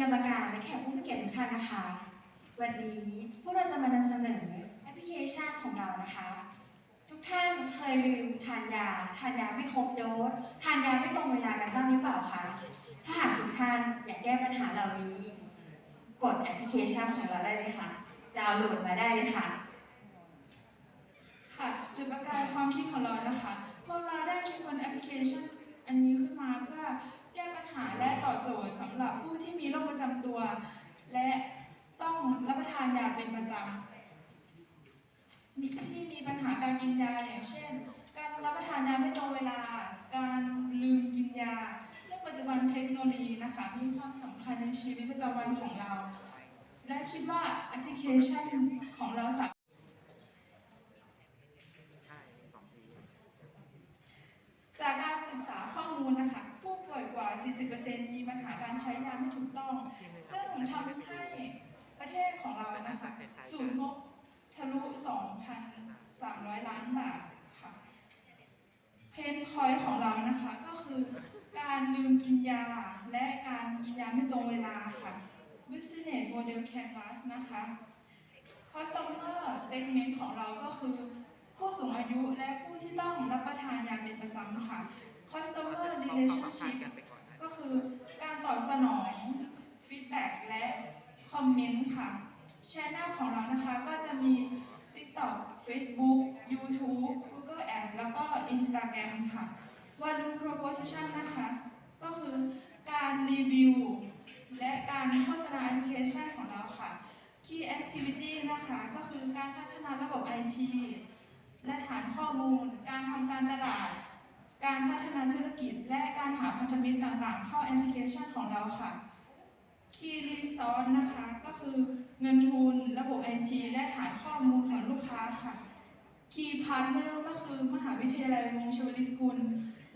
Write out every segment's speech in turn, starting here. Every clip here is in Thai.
กรรมการและแขกผู้มีเกียรติทุกท่านนะคะ วันนี้พวกเราจะมานำเสนอแอปพลิเคชันของเรานะคะ ทุกท่านเคยลืมทานยา ทานยาไม่ครบโดส ทานยาไม่ตรงเวลากันบ้างหรือเปล่าคะ ถ้าหากทุกท่านอยากแก้ปัญหาเหล่านี้ กดแอปพลิเคชันของเราได้เลยค่ะ ดาวน์โหลดมาได้เลยค่ะ ค่ะ จุดประกายความคิดของเรานะคะ พวกเราได้คิดค้นแอปพลิเคชันอันนี้ขึ้นมาเพื่อแก้ป สำหรับผู้ที่มีโรคประจำตัว และต้องรับประทานยาเป็นประจำมีที่มีปัญหาการกินยาอย่างเช่น การรับประทานยาไม่ตรงเวลา การลืมกินยา ซึ่งปัจจุบันเทคโนโลยีนะคะมีความสำคัญในชีวิตประจำวันของเรา และคิดว่าแอปพลิเคชันของเราสามารถจากการศึกษาข้อมูลนะคะ 40%มีปัญหาการใช้ยาไม่ถูกต้อง ซึ่งทำให้ประเทศของเรานะคะสูญงบทะลุ 2,300 ล้านบาทค่ะ เพนพอยต์ของเรานะคะก็คือการลืมกินยาและการกินยาไม่ตรงเวลาค่ะ Business Model Canvas นะคะ Customer Segment ของเราก็คือ ผู้สูงอายุและผู้ที่ต้องรับประทานยาเป็นประจำค่ะ Customer Relationship ก็คือการตอบสนองฟีดแบ็กและค อมเมนต์ค่ะช anel ของเรานะคะก็จะมี TikTok Facebook YouTube Google Ads แล้วก็ Instagram ค่ะ Volume Proposition นะคะ ก็คือการรีวิว และการโฆษณาแอปพลิเคชันของเราค่ะ Key Activity นะคะ ก็คือการพัฒนาระบบ IT และฐานข้อมูล การทำการตลาด การพัฒนาธุรกิจ และการหาพันธมิตรต่างๆ เข้าแอปพลิเคชันของเราค่ะ Key Resource นะคะ ก็คือเงินทุนระบบ IT และฐานข้อมูลของลูกค้าค่ะ Key Partner ก็คือมหาวิทยาลัยวงชวลิตกุล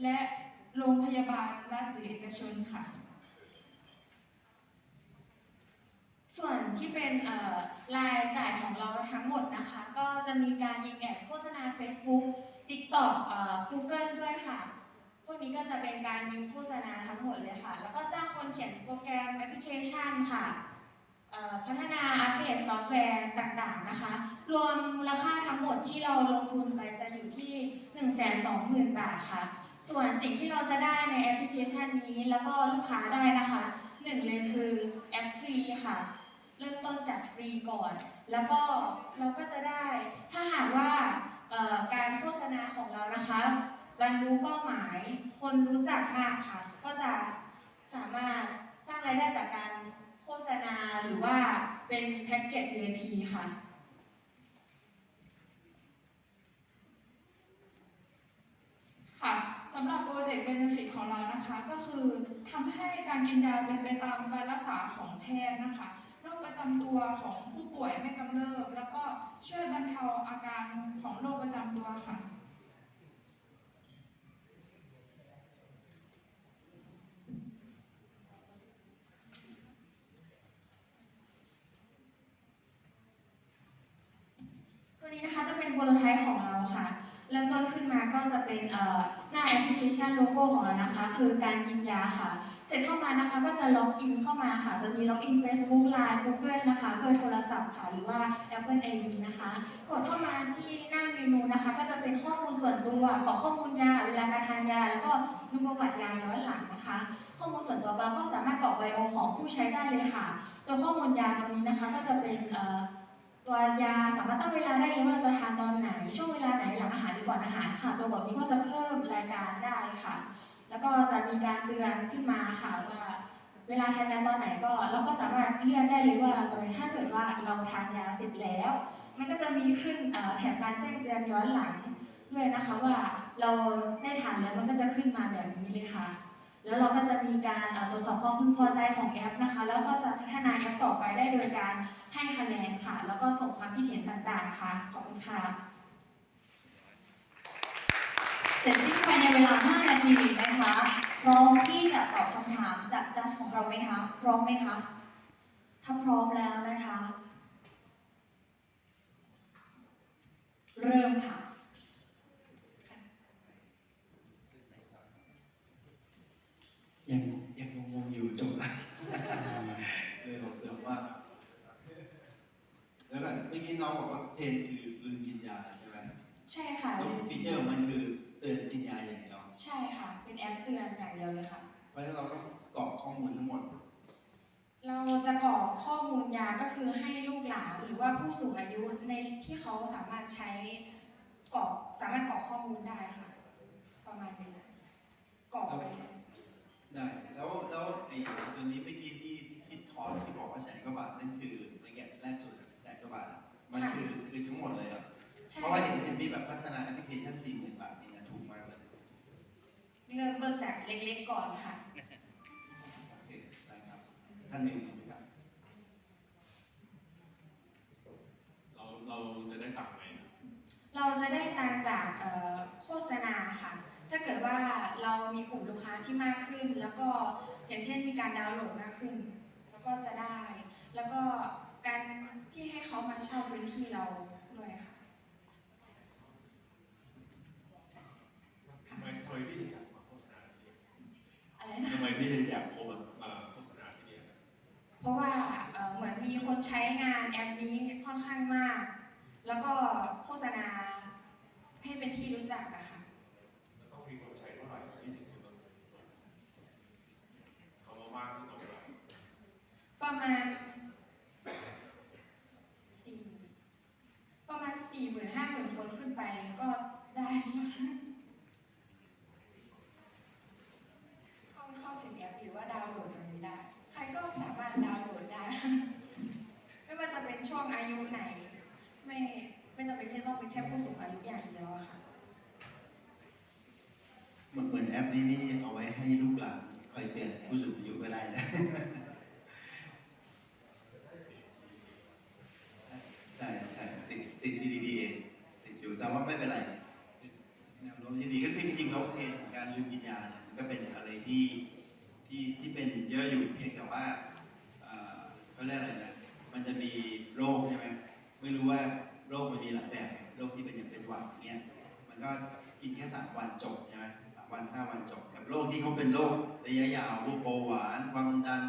และโรงพยาบาลรัฐหรือเอกชนค่ะ ส่วนที่เป็นรายจ่ายของเราทั้งหมดนะคะ ก็จะมีการยิงแอดโฆษณา Facebook TikTok เอ่อ Google นี้ก็จะเป็นการยิงโฆษณาทั้งหมดเลยค่ะ แล้วก็จ้างคนเขียนโปรแกรมแอปพลิเคชันค่ะพัฒนาอัปเดตซอฟต์แวร์ต่างๆนะคะ รวมมูลค่าทั้งหมดที่เราลงทุนไปจะอยู่ที่ 120,000 บาทค่ะ ส่วนสิ่งที่เราจะได้ในแอปพลิเคชันนี้แล้วก็ลูกค้าได้นะคะหนึ่งเลยคือแอปฟรีค่ะ เริ่มต้นจากฟรีก่อน แล้วก็เราก็จะได้ถ้าหากว่าการโฆษณาของเรานะคะ บรรลุเป้าหมาย คนรู้จักมากค่ะ ก็จะสามารถสร้างรายได้จากการโฆษณาหรือว่าเป็นแพ็กเกจ VIP ค่ะค่ะสำหรับโปรเจกต์ Benefit ของเรานะคะ ก็คือทำให้การกินยาเป็นไปตามการรักษาของแพทย์นะคะโรคประจำตัวของผู้ป่วยไม่กำเริบ แล้วก็ช่วยบรรเทาอาการของโรคประจำตัวค่ะ ตัวนี้นะคะจะเป็นโปรโตไทป์ของเราค่ะ เริ่มต้นขึ้นมาก็จะเป็นหน้าแอปพลิเคชันโลโก้ของเรานะคะ คือการยิงยาค่ะ เสร็จเข้ามานะคะก็จะล็อกอินเข้ามาค่ะ จะมีล็อกอิน Facebook Line Google นะคะเบอร์โทรศัพท์ค่ะ หรือว่า Apple ID นะคะ กดเข้ามาที่หน้าเมนูนะคะ ก็จะเป็นข้อมูลส่วนตัวกรอกข้อมูลยา เวลาการทานยา แล้วก็ดูประวัติยาย้อนหลังนะคะ ข้อมูลส่วนตัวเราก็สามารถกรอกไบโอของผู้ใช้ได้เลยค่ะ ตัวข้อมูลยาตรงนี้นะคะก็จะเป็นเอ่อ ตัวยาสามารถตั้งเวลาได้เลยว่าเราจะทานตอนไหน ช่วงเวลาไหนหลังอาหารหรือก่อนอาหารค่ะ ตัวแบบนี้ก็จะเพิ่มรายการได้ค่ะ แล้วก็จะมีการเตือนขึ้นมาค่ะว่าเวลาทานยาตอนไหนก็เราก็สามารถเลื่อนได้เลยว่าจะเป็นถ้าเกิดว่าเราทานยาเสร็จแล้ว มันก็จะมีขึ้นแถบการแจ้งเตือนย้อนหลังด้วยนะคะว่าเราได้ทานแล้วมันก็จะขึ้นมาแบบนี้เลยค่ะ แล้วเราก็จะมีการตรวจสอบความพึงพอใจของแอปนะคะ แล้วก็จะพัฒนาแอปต่อไปได้โดยการให้คะแนนค่ะ แล้วก็ส่งความคิดเห็นต่างๆ ค่ะ ขอบคุณค่ะ เสร็จสิ้นภายในเวลา 5 นาทีนะคะ พร้อมที่จะตอบคำถามจากจัดของเราไหมคะ พร้อมไหมคะ ถ้าพร้อมแล้วนะคะ เริ่มค่ะ แล้วก็เมื่อกี้น้องบอกว่าเพนคือลืมกินยาใช่ไหม ใช่ค่ะแล้วฟีเจอร์ของมันคือเตือนกินยาอย่างเดียว ใช่ค่ะ เป็นแอปเตือนอย่างเดียวเลยค่ะ เพราะฉะนั้นเราต้องกรอกข้อมูลทั้งหมด เราจะกรอกข้อมูลยาก็คือให้ลูกหลานหรือว่าผู้สูงอายุในที่เขาสามารถใช้กรอกสามารถกรอกข้อมูลได้ค่ะ ประมาณนี้กรอกไปเลยได้แล้วแล้วไอ้ตัวนี้เมื่อกี้ที่ที่คิดคอร์สที่บอกว่าแสนกว่าบาทนั่นคือในแกะแรกสุดอะแสนกว่าบาทอะมันคือคือทั้งหมดเลยเหรอะ ใช่ เพราะว่าเห็นเห็นมีแบบพัฒนาแอปพลิเคชันสี่หมื่นบาทเองอะถูกมากเลย เริ่มต้นจากเล็กๆก่อนค่ะ โอเค ได้ครับ ท่านหนึ่งมีไหมครับ เราเราจะได้ตังค์ไหมเราจะได้ตังค์จากเอ่อโฆษณาค่ะ ถ้าเกิดว่าเรามีกลุ่มลูกค้าที่มากขึ้น แล้วก็อย่างเช่นมีการดาวน์โหลดมากขึ้น แล้วก็จะได้ แล้วก็การที่ให้เขามาเช่าพื้นที่เราด้วยค่ะ ทำ ไมทำไมพี่ถึงอยากมาโฆษณาที่นี่อะไรนะทำไมพี่ถึงอยากโฆษมาโฆษณาที่นี่เพราะว่าเอ่อเหมือนมีคนใช้งานแอปนี้ค่อนข้างมาก แล้วก็โฆษณาให้เป็นที่รู้จักอะค่ะต้องมีคนใช้เท่าไหร่พี่ถึงจะต้องเขามามากที่ตรงไหนประมาณสี่ประมาณสี่หมื่นห้าหมื่นคนขึ้นไปก็ได้นะคะเข้าเข้า ถึงแอปหรือว่าดาวน์โหลดตรงนี้ได้ ใครก็สามารถดาวน์โหลดได้ ไม่ว่าจะเป็นช่วงอายุไหน ไม่ไม่จำเป็นที่ต้องเป็นแค่ผู้สูงอายุอย่างเดียวอะค่ะ เหมือนเหมือนแอปนี้นี่เอาไว้ให้ลูกหลานคอยเตือนผู้สูงอายุก็ได้นะ ใช่ใช่ติดติด PDB เองติดอยู่แต่ว่าไม่เป็นไรแนวโน้มที่ดีก็คือจริงๆแล้วเทรนด์ของการลืมกินยาเนี่ยมันก็เป็นอะไรที่ที่ที่เป็นเยอะอยู่เพียงแต่ว่าเอ่อ เขาเรียกอะไรนะมันจะมีโรคใช่ไหมไม่รู้ว่าโรคมันมีหลายแบบไงโรคที่เป็นอย่างเป็นหวัดอย่างเงี้ยมันก็กินแค่สามวันจบใช่ไหมสามวันห้าวันจบกับโรคที่เขาเป็นโรคระยะยาวพวกเบาหวาน ความดัน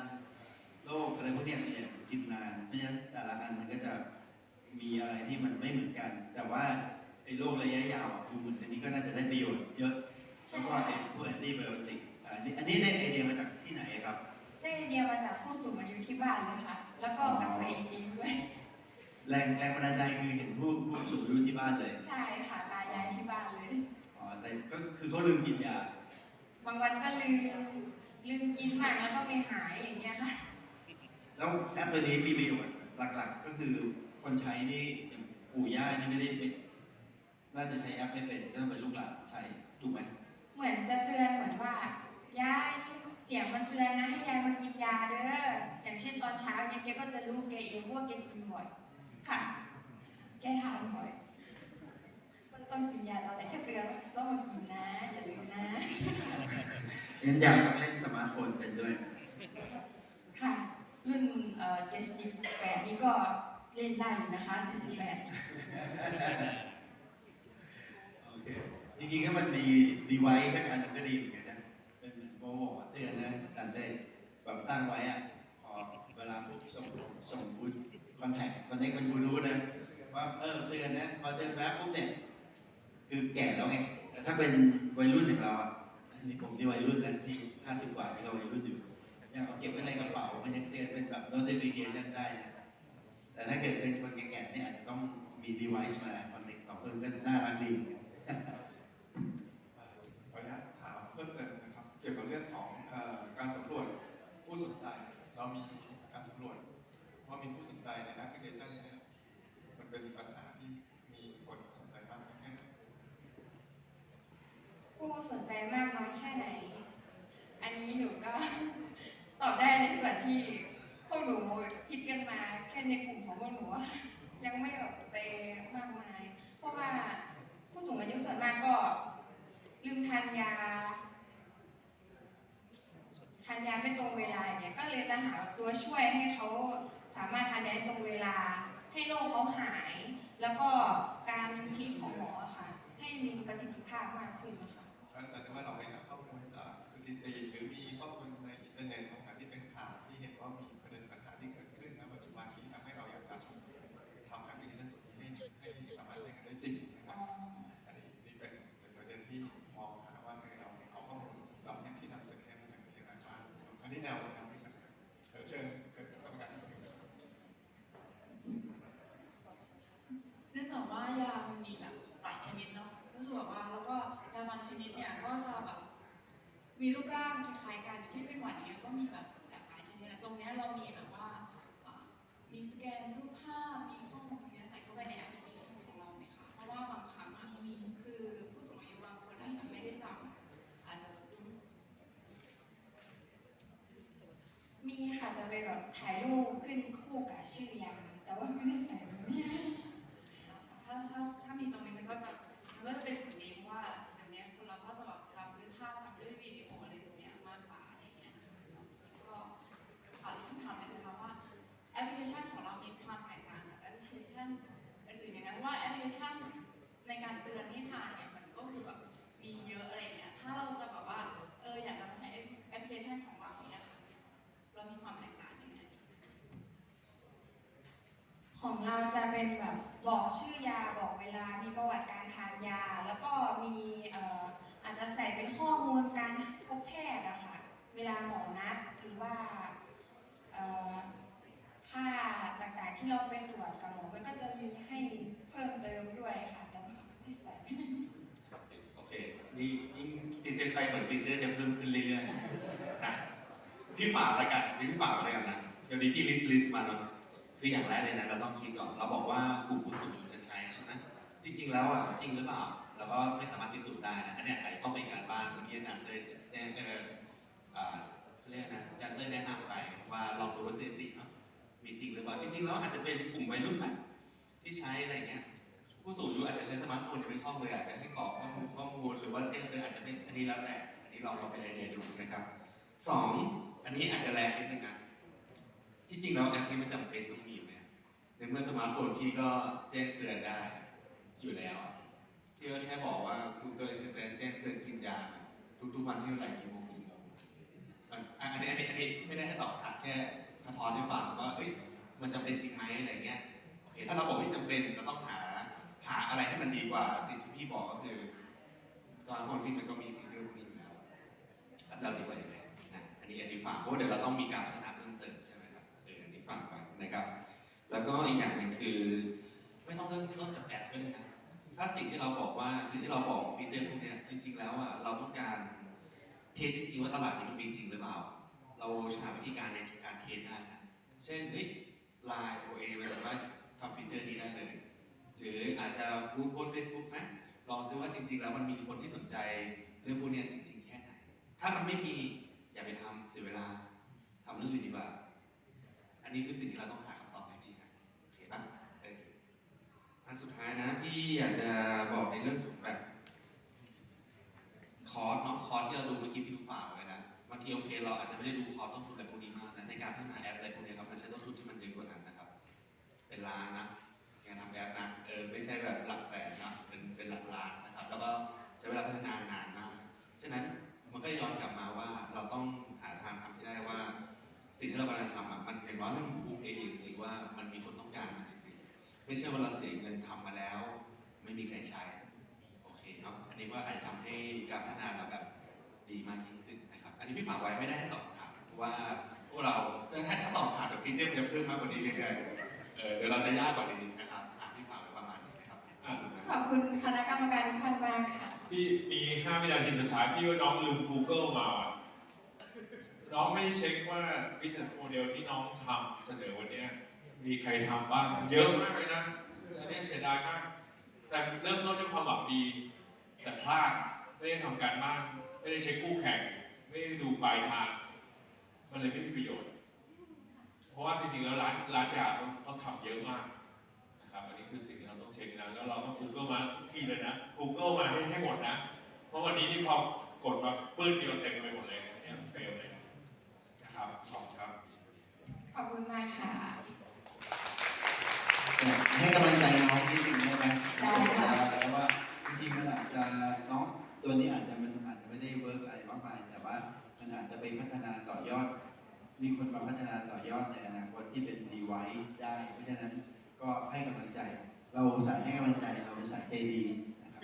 โรคอะไรพวกเนี้ยส่วนใหญ่มันกินนานเพราะฉะนั้นแต่ละอันมันก็จะมีอะไรที่มันไม่เหมือนกัน แต่ว่าไอ้โรคระยะยาวอะดูเหมือนอันนี้ก็น่าจะได้ประโยชน์เยอะใช่แล้วก็ไอ้พวกแอนตี้ไบโอติกอันนี้อันนี้ได้ไอเดียมาจากที่ไหนครับ ได้ไอเดียมาจากผู้สูงอายุที่บ้านเลยค่ะ แล้วก็กับตัวเองเองด้วย แรงแรงบันดาลใจคือเห็นผู้ผู้สูงอายุที่บ้านเลย ใช่ค่ะตายายที่บ้านเลย อ๋อแต่ก็คือเขาลืมกินยา บางวันก็ลืมลืมกินมากแล้วก็ไม่หายอย่างเงี้ยค่ะ แล้วแอปตัวนี้มีประโยชน์หลักๆ ก็คือคนใช้นี่อย่างปู่ย่านี่ไม่ได้เป็นน่าจะใช้แอปไม่เป็นก็ต้องเป็นลูกหลานใช้ถูกไหม เหมือนจะเตือนเหมือนว่า ยายนี่เสียงมันเตือนนะให้ยายมากินยาเด้ออย่างเช่นตอนเช้าเนี่ยแกก็จะรู้แกเองเพราะว่าแกกินบ่อยค่ะ แกทานบ่อยมันต้องกินยาตอนไหนแค่เตือนว่าต้องมากินนะอย่าลืมนะงั้นยายต้องเล่นสมาร์ทโฟนเป็นด้วย ค่ะรุ่นเอ่อ78นี่ก็เล่นได้อยู่นะคะ78โอเคจริงๆถ้ามันมีดีไวซ์สักอันหนึ่งก็ดีเหมือนกันนะเป็นโมโห เตือนนะกันได้แบบตั้งไว้อะพอเวลาปุ๊บส่งส่งบูคอนแทคคอนเนคเป็นบูรู้นะว่าเออเตือนนะพอเตือนแป๊บปุ๊บเนี่ยคือแก่แล้วไงแต่ถ้าเป็นวัยรุ่นอย่างเราอะนนี้ผมที่วัยรุ่นนะที่ห้าสิบกว่าที่เราวัยรุ่นอยู่ยังเอาเก็บไว้ในกระเป๋ามันยังเตือนเป็นแบบ notification ได้นะแต่ถ้าเกิดเป็นคนแก่ๆเนี่ยอาจจะต้องมี device มาคอนเนคต่อเพิ่มก็น่ารักดีเหมือนกัน ขออนุญาตถามเพิ่มเติมนะครับ เรื่องของอการสำรวจผู้สนใจ เรามีการสำรวจว่ามีผู้สนใจในแอปพลิเคชันนี้มันเป็นปัญหาที่มีคนสนใจมากน้อยแค่ไหนผู้สนใจมากน้อยแค่ไหน อันนี้หนูก็ตอบได้ในส่วนที่พวกหนูคิดกันมาแค่ในกลุ่มของพวกหนูยังไม่แบบไปมากมาย เพราะว่าผู้สูงอายุส่วนมากก็ลืมทานยาานยาไม่ตรงเวลาเนี่ยก็เลยจะหาตัวช่วยให้เขาสามารถทานยาได้ตรงเวลา ให้โรคเขาหาย แล้วก็การทีทของหมอค่ะ ให้มีประสิทธิภาพมากขึ้นค่ะอาจารย์ว่าเราไปหาข้อมูลจากสถิติหรือมีข้อมูลในอินเทอร์เน็ตตรงไหนที่เป็นข่าวที่เห็นว่ามีประเด็นปัญหาที่เกิดขึ้นณปัจจุบันนี้ทำให้เราอยากจะทำแอ เชิญเชิญกรรมการ เนื่องจากว่ายามันมีแบบหลายชนิดเนาะก็จะแบบว่าแล้วก็ยาบางชนิดเนี่ยก็จะแบบมีรูปร่างคล้ายๆกันอย่าง เช่นเป็นหวัดเนี่ยก็มีแบบหลากหลายชนิดนะตรงเนี้ยเรามีแบบว่ามีสแกนรูปภาพมีข้อมูลตรงเนี้ยใส่เข้าไปในแอปพลิเคชันของเราไหมคะเพราะว่าบางครั้งอะคือผู้สูงอายุบางคนอาจจะไม่ได้จำอาจจะมีค่ะจะเป็นแบบถ่ายรูปขึ้นคู่กับชื่อยาแต่ว่าไม่ได้ใส่ลงเนี่ ของเราจะเป็นแบบบอกชื่อยาบอกเวลา มีประวัติการทานยา แล้วก็มีอาจจะใส่เป็นข้อมูลการพบแพทย์อะค่ะ เวลาหมอนัดหรือว่าค่าต่างๆที่เราไปตรวจกับหมอมันก็จะมีให้เพิ่มเติมด้วยค่ะ แต่ว่าไม่ใส่โอเคนี่ยิ่งดีเซนไปเหมือนฟีเจอร์จะเพิ่มขึ้นเรื่อยๆนะพี่ฝากแล้วกันพี่ฝากแล้วกันนะเดี๋ยวนี้พี่ลิสต์ลิสต์มาเนาะ คืออย่างแรกเลยนะเราต้องคิดก่อน เราบอกว่ากลุ่มผู้สูงอายุจะใช้ใช่ไหมจริง ๆ แล้วอะจริงหรือเปล่าเราก็ไม่สามารถพิสูจน์ได้นะอันเนี้ยอาจจะต้องเป็นการบ้านเมื่อกี้อาจารย์เตยแจ้งเอออ่าเรียกนะอาจารย์เตยแนะนำไปว่าลองดูว่าสถิติเนาะมีจริงหรือเปล่าจริงๆแล้วอาจจะเป็นกลุ่มวัยรุ่นแบบที่ใช้อะไรเงี้ยผู้สูงอายุอาจจะใช้สมาร์ทโฟนยังไม่คล่องเลยอาจจะให้กรอกข้อมูลข้อมูลหรือว่าเตือนเตือาจจะเป็นอันนี้แล้วแต่อันนี้ลองลองเป็นไอเดียดูนะครับสองอันนี้อาจจะแรงนิดนึงนะที่จริงแล้วแอปนี้มันจำเป็นต้อง ในเมื่อสมาร์ทโฟนพี่ก็แจ้งเตือนได้อยู่แล้วพี่ก็แค่บอกว่า Google Assistant แจ้งเตือนกินยาทุกๆวันที่เท่าไหร่กี่โมงกี่โมงมันอะอันนี้อันนี้อันนี้ไม่ได้ให้ตอบถามแค่สะท้อนให้ฟังว่าเอ้ยมันจำเป็นจริงไหมอะไรเงี้ยโอเคถ้าเราบอกว่าจำเป็นก็ต้องหาหาอะไรให้มันดีกว่าสิ่งที่พี่บอกก็คือสมาร์ทโฟนฟินมันก็มีฟีเจอร์พวกนี้อยู่แล้วครับเราดีกว่ายังไงนะอันนี้อันนี้ฝากเพราะว่าเดี๋ยวเราต้องมีการพัฒนาเพิ่มเติมใช่ไหมครับเอออันนี้ฝากไว้นะครับ แล้วก็อีกอย่างหนึ่งคือ ไม่ต้องเริ่มต้นจากแอปก็ได้นะถ้าสิ่งที่เราบอกว่าสิ่งที่เราบอกฟีเจอร์พวกนี้จริง ๆ แล้วอะเราต้องการเทสจริงๆว่าตลาดนี้มันมีจริงหรือเปล่า เราหาวิธีการในการเทสได้นะเช่นเฮ้ยไลน์โอเอมันสามารถทำฟีเจอร์นี้ได้เลย หรืออาจจะบูโพสเฟซบุ๊กไหมลองซื้อว่าจริง ๆ แล้วมันมีคนที่สนใจเรื่องพวกนี้จริง ๆ แค่ไหน ถ้ามันไม่มีอย่าไปทำเสียเวลาทำเรื่องอื่นดีกว่า อันนี้คือสิ่งที่เราต้องหาคำตอบให้พี่นะ โอเคปะเออ อันสุดท้ายนะพี่อยากจะบอกในเรื่องของแบบคอร์สเนาะคอร์สที่เราดูเมื่อกี้พี่ดูฝากไว้นะบางทีโอเคเราอาจจะไม่ได้ดูคอร์สต้นทุนอะไรพวกนี้มากนะในการพัฒนาแอปอะไรพวกนี้ครับมันใช้ต้นทุนที่มันเยอะกว่านั้นนะครับ เป็นล้านนะการทำแอปนะเออไม่ใช่แบบหลักแสนนะเป็นเป็นหลักล้านนะครับ แล้วก็ใช้เวลาพัฒนานานมากฉะนั้นมันก็ย้อนกลับมาว่าเราต้องหาทางทำให้ได้ว่า สิ่งที่เรากำลังทำอะมันอย่างน้อยมันพูดไอเดียจริงๆว่ามันมีคนต้องการมันจริงๆ ไม่ใช่ว่าเราเสียเงินทำมาแล้ว ไม่มีใครใช้ โอเคเนาะอันนี้ว่าอาจจะทำให้การพัฒนาเราแบบดีมากยิ่งขึ้นนะครับ อันนี้พี่ฝากไว้ไม่ได้ให้ตอบคำถามเพราะว่าพวกเราถ้าถ้าตอบคำถามเดี๋ยวฟีเจอร์มันจะเพิ่มมากกว่านี้เรื่อยๆเออเดี๋ยวเราจะยากกว่านี้นะครับอะพี่ฝากไว้ประมาณนี้นะครับอะขอบคุณคณะกรรมการทุกท่านมากค่ะที่มีห้าวินาทีสุดท้ายพี่ว่าน้องลืม Google มาว่ะน้องไม่เช็คว่า business model ที่น้องทำเสนอวันเนี้ย มีใครทำบ้างเยอะมากเลยนะอันนี้เสียดายมาก แต่เริ่มต้นด้วยความหวังดี แต่พลาดไม่ได้ทำการบ้าน ไม่ได้เช็คคู่แข่ง ไม่ได้ดูปลายทาง มันเลยไม่มีประโยชน์ เพราะว่าจริงๆแล้วร้านร้านยาเขาเขาทำเยอะมากนะครับอันนี้คือสิ่งที่เราต้องเช็คนะแล้วเราต้อง Google มาทุกที่เลยนะ Google มาให้ให้หมดนะ เพราะวันนี้นี่พอกดมาปื้นเดียวเต็มไปหมดเลยเนี่ยเฟลเลยนะครับขอบคุณครับ ขอบคุณมากค่ะ ให้กำลังใจน้องนิดนึงได้ไหมได้ค่ะแต่ว่าจริงๆมันอาจจะน้องตัวนี้อาจจะมันอาจจะไม่ได้เวิร์กอะไรมากมายแต่ว่ามันอาจจะไปพัฒนาต่อยอด มีคนมาพัฒนาต่อยอดในอนาคตที่เป็น device ได้ เพราะฉะนั้นก็ให้กำลังใจ เราใส่ให้กำลังใจเราใส่ใจดีนะครับ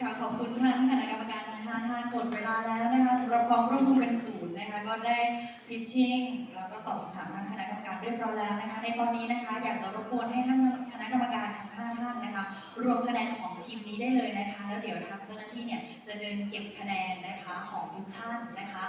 ค่ะขอบคุณท่านคณะกรรมการทั้งห้าท่านหมดเวลาแล้วนะคะสำหรับความร่วมมือเป็นศูนย์ นะคะก็ได้พิชชิ่งแล้วก็ตอบคำถามท่านคณะกรรมการเรียบร้อยแล้วนะคะในตอนนี้นะคะอยากจะรบกวนให้ท่านคณะกรรมการทั้ง5ท่านนะคะ รวมคะแนนของทีมนี้ได้เลยนะคะ แล้วเดี๋ยวทางเจ้าหน้าที่เนี่ยจะเดินเก็บคะแนนนะคะของทุกท่านนะคะ